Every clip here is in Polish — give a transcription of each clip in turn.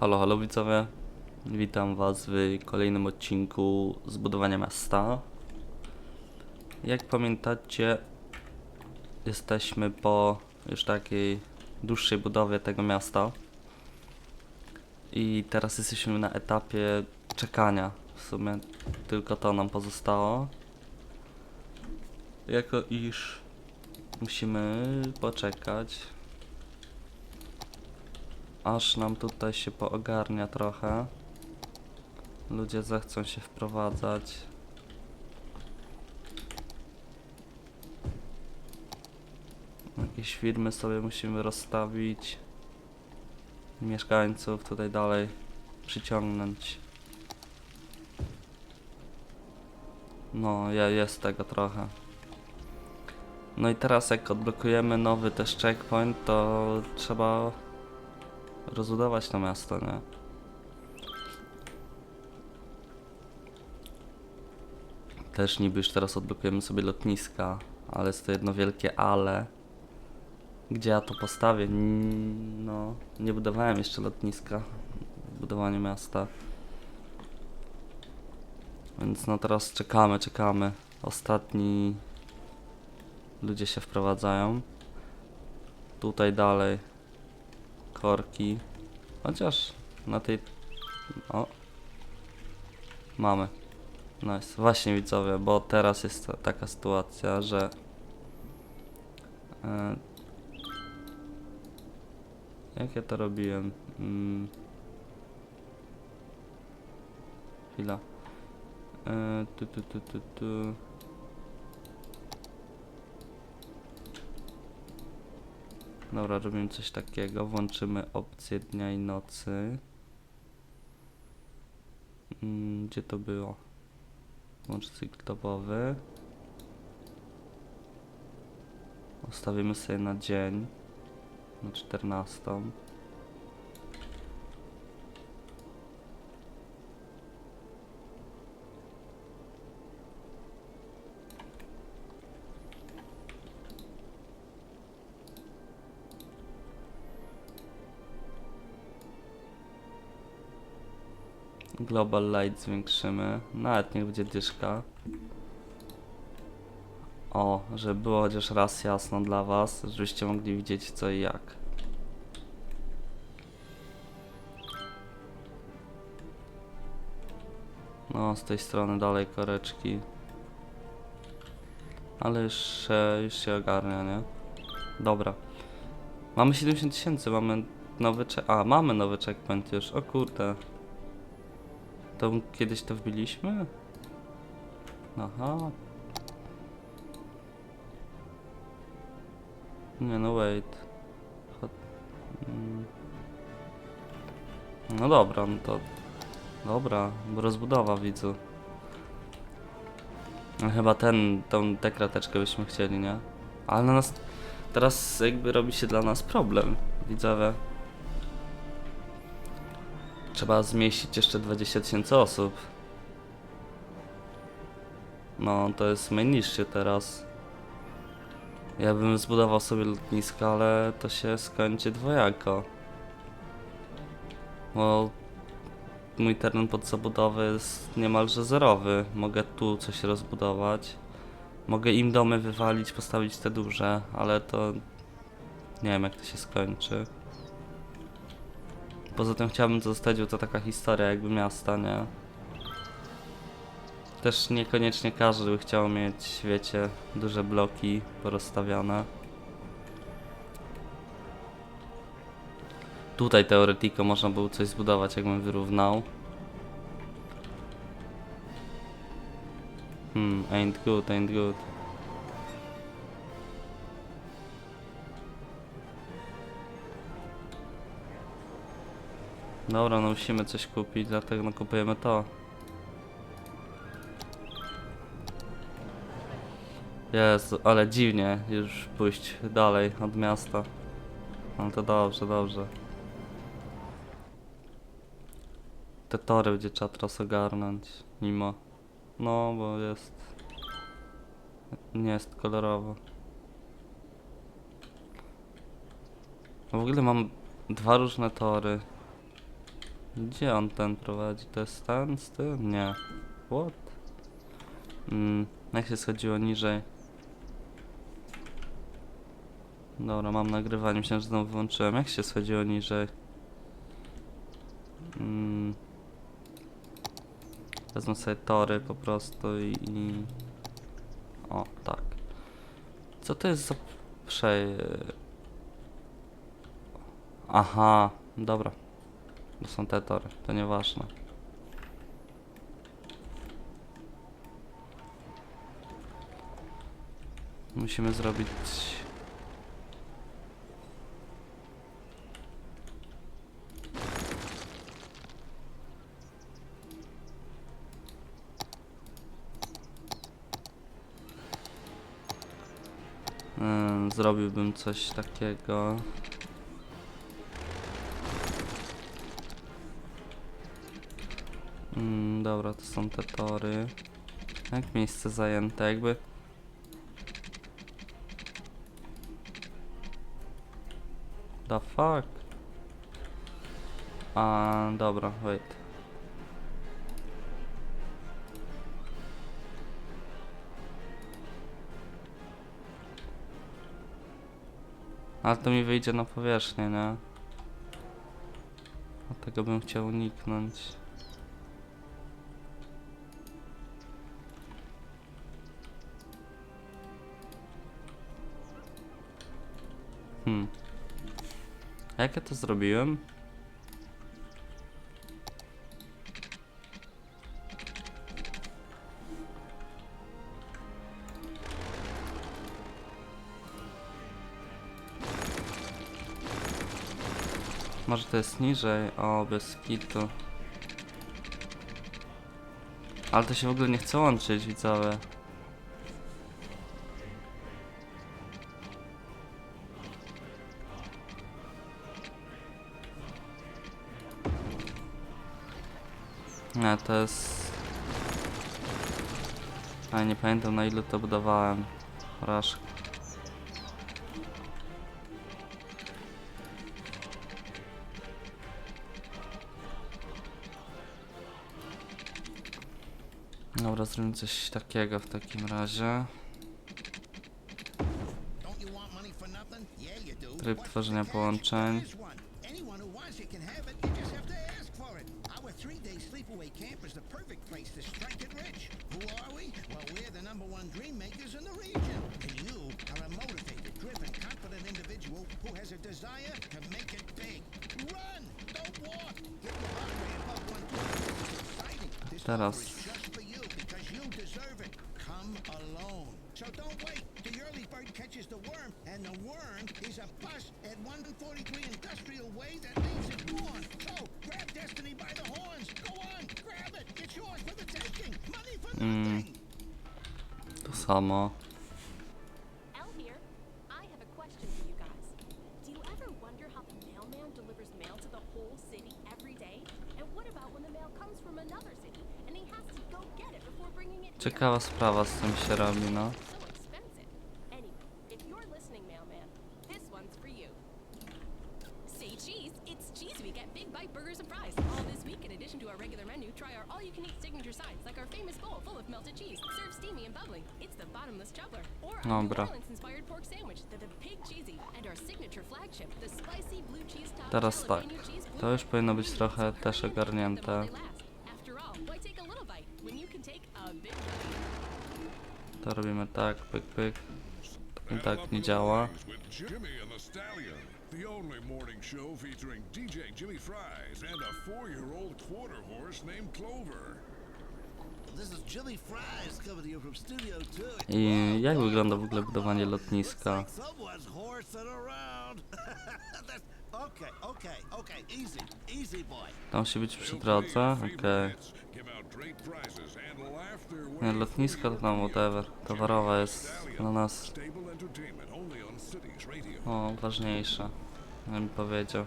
Halo, halo widzowie. Witam was w kolejnym odcinku zbudowania miasta. Jak pamiętacie, jesteśmy po już takiej dłuższej budowie tego miasta. I teraz jesteśmy na etapie czekania. W sumie tylko to nam pozostało. Jako iż musimy poczekać aż nam tutaj się poogarnia trochę. Ludzie zechcą się wprowadzać. Jakieś firmy sobie musimy rozstawić. Mieszkańców tutaj dalej przyciągnąć. No, ja jest tego trochę. No i teraz jak odblokujemy nowy też checkpoint, to trzeba rozbudować to miasto, nie? Też niby już teraz odblokujemy sobie lotniska, ale jest to jedno wielkie ale. Gdzie ja to postawię? No, nie budowałem jeszcze lotniska w budowaniu miasta. Więc no teraz czekamy, czekamy. Ostatni ludzie się wprowadzają. Tutaj dalej korki. Chociaż na tej. O. Mamy. Nice. Właśnie widzowie, bo teraz jest ta- taka sytuacja, że. E, jak ja to robiłem? Mm. Chwila. E, tu, tu, tu, tu, tu. Dobra, robimy coś takiego. Włączymy opcję dnia i nocy. Mm, Gdzie to było? Włącz cykl dobowy. Ustawimy sobie na dzień. Na 14. Global Light zwiększymy. Nawet niech będzie dyszka. O, żeby było chociaż raz jasno dla was, żebyście mogli widzieć co i jak. No, z tej strony dalej koreczki. Ale już, już się ogarnia, nie? Dobra. Mamy 70 tysięcy, mamy nowy check... A, mamy nowy checkpoint już, o kurde. To kiedyś to wbiliśmy? Aha. Nie no wait. Mm. No dobra, no to... Dobra, rozbudowa widzu. No chyba ten, tą tę krateczkę byśmy chcieli, nie? Ale na nas... Teraz jakby robi się dla nas problem, widzowie. Trzeba zmieścić jeszcze 20 tysięcy osób. No, to jest najniższy teraz. Ja bym zbudował sobie lotnisko, ale to się skończy dwojako. Bo mój teren pod zabudowę jest niemalże zerowy. Mogę tu coś rozbudować. Mogę im domy wywalić, postawić te duże, ale to nie wiem jak to się skończy. Poza tym chciałbym zostać, bo to taka historia jakby miasta, nie? Też niekoniecznie każdy by chciał mieć, wiecie, duże bloki porozstawiane. Tutaj teoretiko można było coś zbudować, jakbym wyrównał. Hmm, ain't good, ain't good. Dobra, no musimy coś kupić, dlatego no kupujemy to. Jezu, ale dziwnie już pójść dalej od miasta. No to dobrze, dobrze. Te tory będzie trzeba teraz ogarnąć, mimo. No, bo jest... Nie jest kolorowo. W ogóle mam dwa różne tory. Gdzie on ten prowadzi? To jest ten z tym? Nie. What? Mm, jak się schodziło niżej? Dobra, mam nagrywanie. Myślałem, że znowu wyłączyłem. Jak się schodziło niżej? Mm. Wezmę sobie tory po prostu i, i... O, tak. Co to jest za prze... Aha, dobra. To są te tory, to nieważne. Musimy zrobić... Ym, Zrobiłbym coś takiego. Dobra, to są te tory. Jak miejsce zajęte, jakby. The fuck? A, dobra, wait. Ale to mi wyjdzie na powierzchnię, nie? A tego bym chciał uniknąć. A Jak ja to zrobiłem? Może to jest niżej? O, bez kitu. Ale to się w ogóle nie chce łączyć, widzowie. Nie, to jest... A nie pamiętam na ile to budowałem. Rasz. Dobra, zrobimy coś takiego w takim razie. Don't you want wait. The worm, and the worm is a bus at 143 Industrial Way that grab destiny by the horns. Go on, grab it. It's yours for the taking. Money for nothing. To samo. Our signature flagship, the spicy blue cheese top Teraz tak. To już powinno być trochę też ogarnięte. To robimy tak, pyk, pyk. I tak nie działa. the only morning show featuring DJ Jimmy Fries and a four-year-old quarter horse named Clover. This is Jimmy Fries coming to you from Studio 2. I jak wygląda w ogóle budowanie lotniska? okay, okay, okay. To musi być przy They'll play your drodze, favorite okej. Nie, lotnisko to tam whatever. Towarowa jest dla nas, o, ważniejsze. Ja bym powiedział.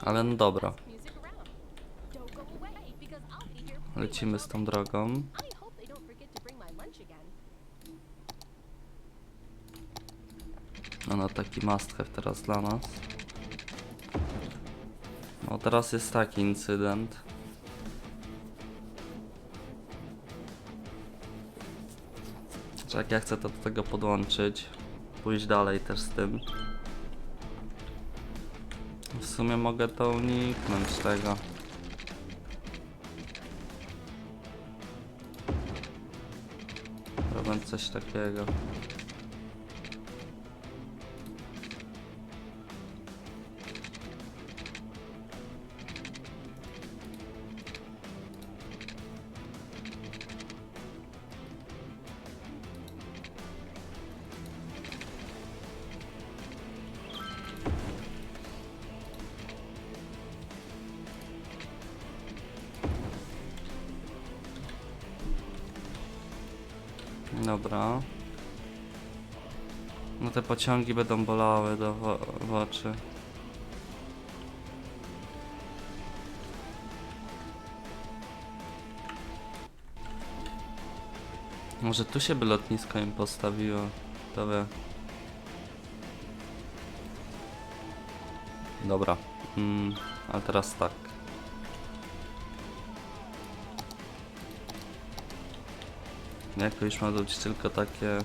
Ale no dobra. Lecimy z tą drogą. No taki must have teraz dla nas. No teraz jest taki incydent. Że jak ja chcę to do tego podłączyć, pójść dalej też z tym. W sumie mogę to uniknąć tego. Robię coś takiego. Pociągi będą bolały do wo- w oczy. Może tu się by lotnisko im postawiło. To wie. Dobra. Mm, ale teraz tak. Jako już ma być tylko takie...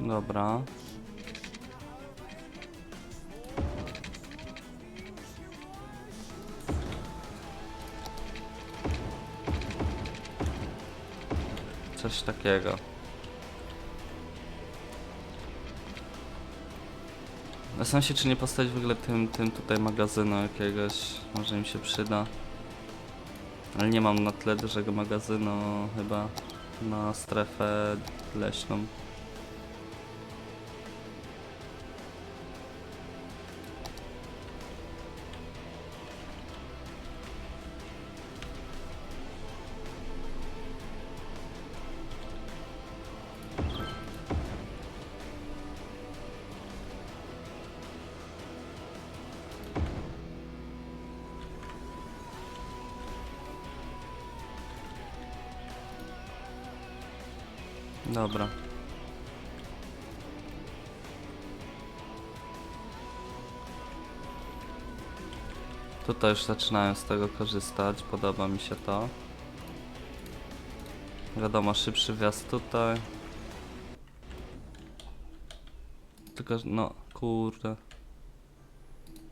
Dobra. Coś takiego. Zastanawiam się, czy nie postawić w ogóle tym, tym tutaj magazynu jakiegoś. Może im się przyda. Ale nie mam na tyle dużego magazynu chyba na strefę leśną. Dobra. Tutaj już zaczynają z tego korzystać, podoba mi się to. Wiadomo, szybszy wjazd tutaj. Tylko, no, kurde.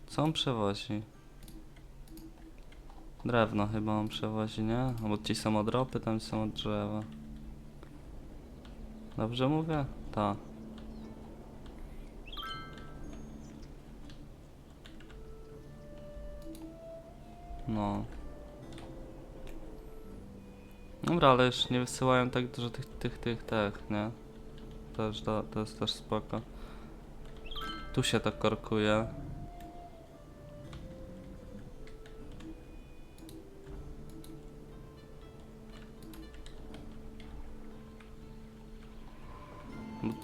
Co on przewozi? Drewno chyba on przewozi, nie? Bo ci są od ropy, tam są od drzewa. Dobrze mówię? Tak. No. Dobra, ale już nie wysyłają tak dużo tych, tych, tych, tych, nie? Też, to, to jest też spoko. Tu się to korkuje.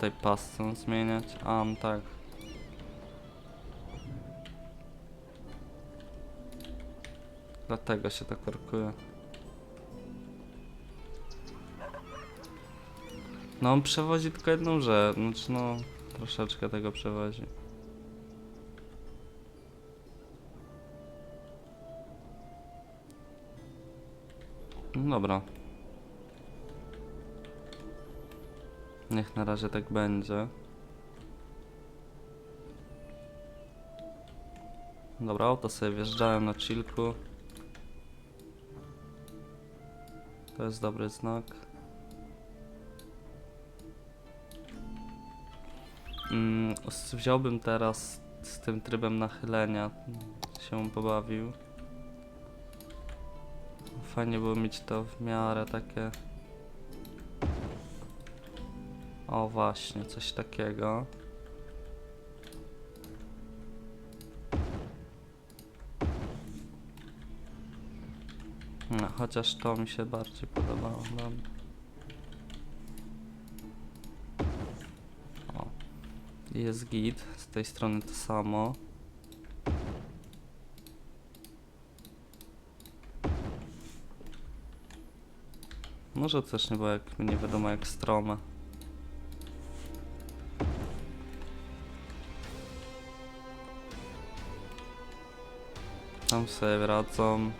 Tutaj pas zmieniać. A, no tak. Dlatego się to korkuje. No on przewozi tylko jedną rzecz, znaczy no troszeczkę tego przewozi. No dobra. Niech na razie tak będzie. Dobra, auto sobie wjeżdżałem na chillku. To jest dobry znak. Mm, wziąłbym teraz z tym trybem nachylenia się pobawił. Fajnie było mieć to w miarę takie. O właśnie, coś takiego. No, chociaż to mi się bardziej podobało. Dobra. O. Jest git, z tej strony to samo. Może też nie było jak, nie wiadomo jak stroma. Tam sobie wracam.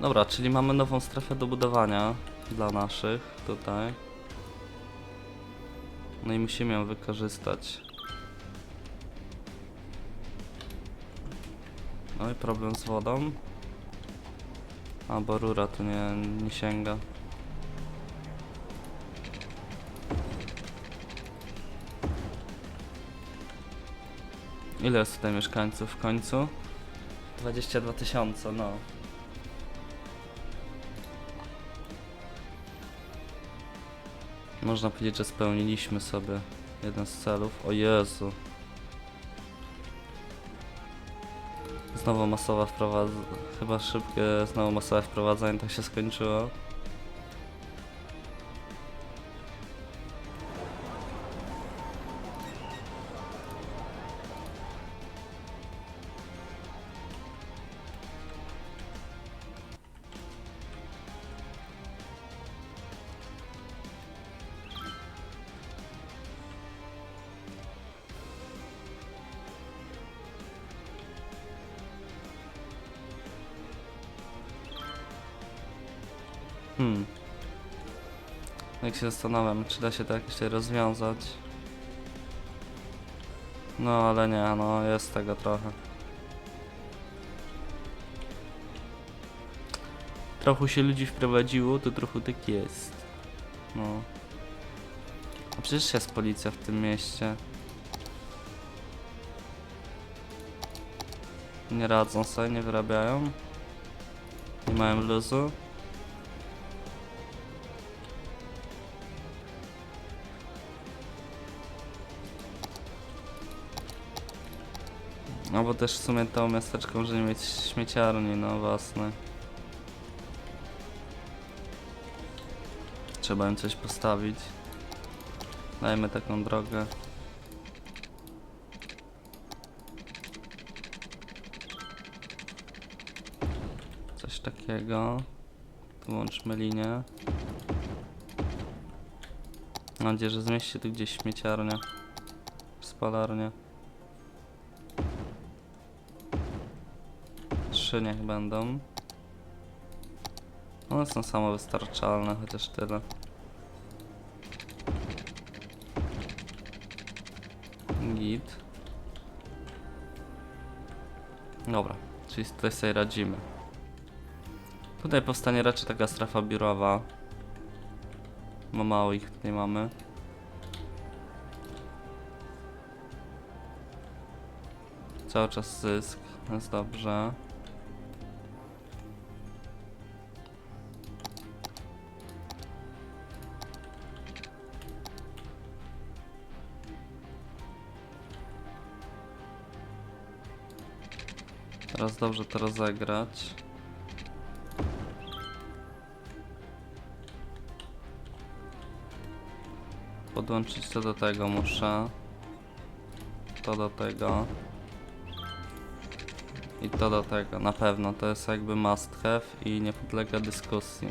Dobra, czyli mamy nową strefę do budowania dla naszych tutaj. No i musimy ją wykorzystać. No i problem z wodą. A, bo rura tu nie, nie sięga. Ile jest tutaj mieszkańców w końcu? 22 tysiące, no. Można powiedzieć, że spełniliśmy sobie jeden z celów. O Jezu. Znowu masowa wprowadzenie. Chyba szybkie, znowu masowe wprowadzenie, tak się skończyło. Hmm. Jak się zastanawiam, czy da się jakoś tutaj rozwiązać. No ale nie, no jest tego trochę. Trochę się ludzi wprowadziło, to trochę tak jest. No. A przecież jest policja w tym mieście. Nie radzą sobie, nie wyrabiają. Nie mają luzu. No bo też w sumie to miasteczko może nie mieć śmieciarni, no własne. Trzeba im coś postawić. Dajmy taką drogę. Coś takiego. Tu łączmy linię. Mam nadzieję, że zmieści tu gdzieś śmieciarnia. Spalarnia. Trzy niech będą. One są samowystarczalne, chociaż tyle. Git. Dobra, czyli tutaj sobie radzimy. Tutaj powstanie raczej taka strefa biurowa. Bo mało ich tutaj mamy. Cały czas zysk, jest dobrze. Teraz dobrze to rozegrać. Podłączyć to do tego muszę. To do tego. I to do tego, na pewno. To jest jakby must have i nie podlega dyskusji.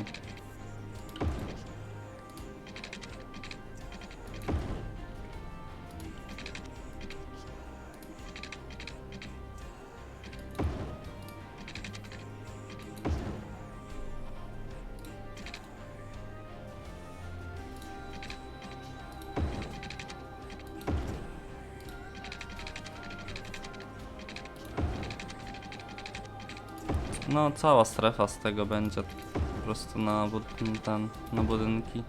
Cała strefa z tego będzie po prostu na, bud- ten, na budynki.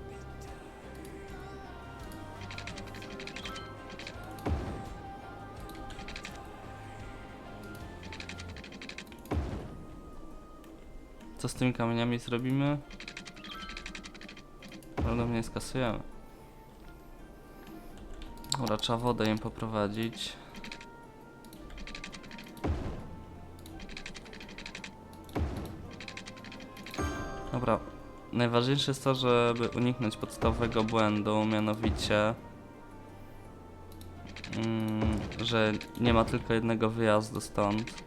Co z tymi kamieniami zrobimy? Prawdopodobnie skasujemy. Dobra, trzeba wodę im poprowadzić. Najważniejsze jest to, żeby uniknąć podstawowego błędu, mianowicie, mm, że nie ma tylko jednego wyjazdu stąd.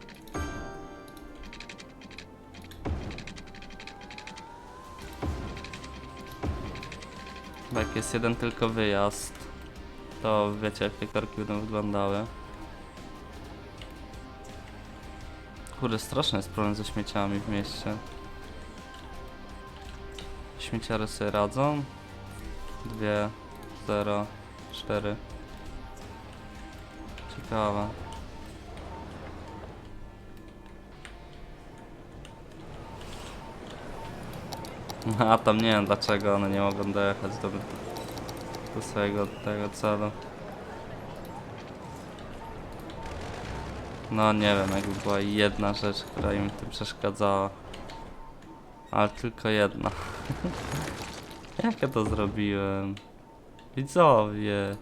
Jak jest jeden tylko wyjazd, to wiecie jak te korki będą wyglądały. Kurde, straszny jest problem ze śmieciami w mieście. Śmieciary sobie radzą. Dwie, zero, cztery. Ciekawe. A tam nie wiem dlaczego one nie mogą dojechać do, do swojego tego celu. No nie wiem, jakby była jedna rzecz, która im w tym przeszkadzała. Ale tylko jedna. Jak ja to zrobiłem? Widzowie.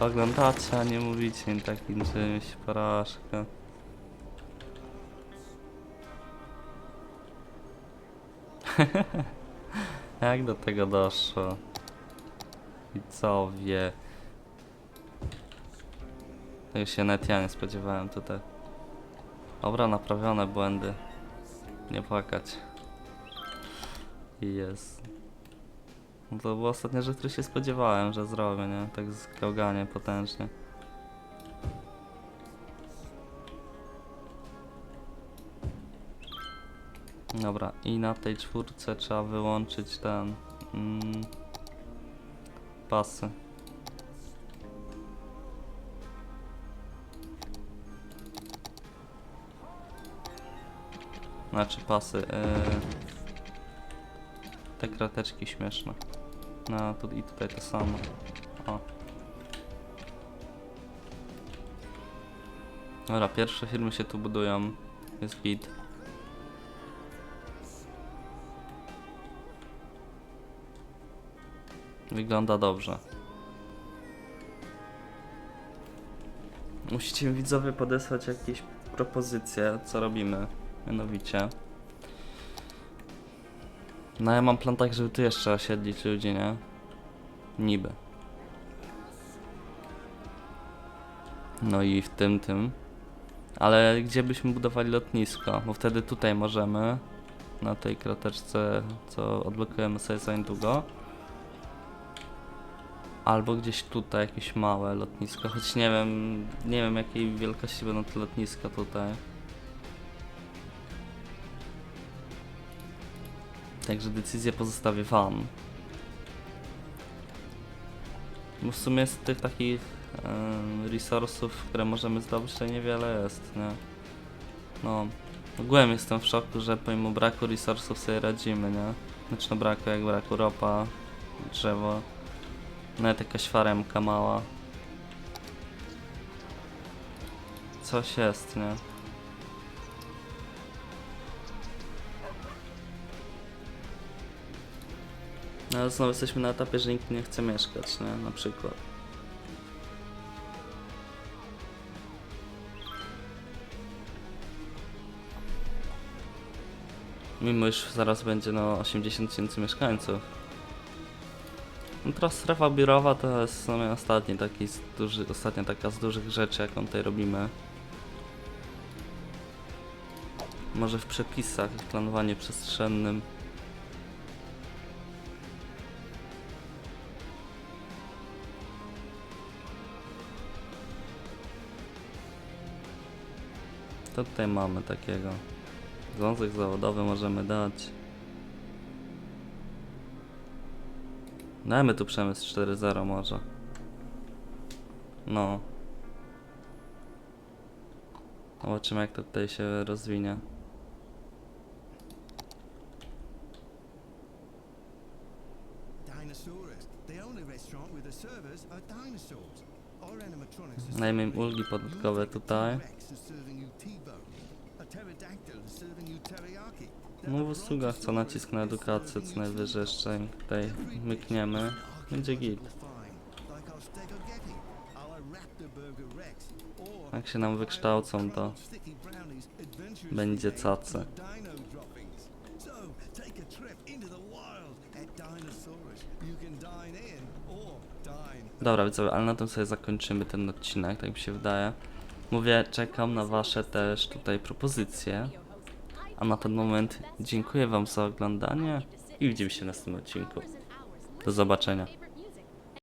Oglądacie, a nie mówicie im takim czymś, porażka. Jak do tego doszło? Widzowie. Tego się nawet ja nie spodziewałem tutaj. Dobra, naprawione błędy. Nie płakać. I jest. No to była ostatnia rzecz, której się spodziewałem, że zrobię, nie? Tak z gałganie potężnie. Dobra, i na tej czwórce trzeba wyłączyć ten... Mm, pasy. Znaczy pasy. Yy, te krateczki śmieszne. No tu, i tutaj to samo. O. Dobra, pierwsze firmy się tu budują. Jest git. Wygląda dobrze. Musicie widzowie podesłać jakieś propozycje, co robimy. Mianowicie. No ja mam plan tak, żeby tu jeszcze osiedlić ludzi, nie? Niby. No i w tym, tym. Ale gdzie byśmy budowali lotnisko? Bo wtedy tutaj możemy. Na tej krateczce, co odblokujemy sobie za niedługo. Albo gdzieś tutaj jakieś małe lotnisko, choć nie wiem, nie wiem jakiej wielkości będą te lotniska tutaj. Także decyzję pozostawię wam. Bo w sumie z tych takich em, resursów, które możemy zdobyć, to niewiele jest, nie? No, ogółem jestem w szoku, że pomimo braku resursów sobie radzimy, nie? Znaczy no braku jak braku ropa, drzewo, nawet jakaś faremka mała. Coś jest, nie? No ale znowu jesteśmy na etapie, że nikt nie chce mieszkać, nie? Na przykład. Mimo iż zaraz będzie no 80 tysięcy mieszkańców. No teraz strefa biurowa to jest w sumie ostatni taki duży, ostatnia taka z dużych rzeczy jaką tutaj robimy. Może w przepisach, w planowaniu przestrzennym. To tutaj mamy takiego. Związek zawodowy możemy dać. Dajmy tu przemysł 4.0 może. No. Zobaczymy jak to tutaj się rozwinie. Dinosaurus. The only restaurant with the servers are dinosaurs. Dajmy im ulgi podatkowe tutaj. No w usługach co nacisk na edukację, co najwyżej jeszcze tutaj mykniemy. Będzie git. Jak się nam wykształcą to będzie cacy. Dobra, widzowie, ale na tym sobie zakończymy ten odcinek, tak mi się wydaje. Mówię, czekam na wasze też tutaj propozycje. A na ten moment dziękuję wam za oglądanie i widzimy się w następnym odcinku. Do zobaczenia.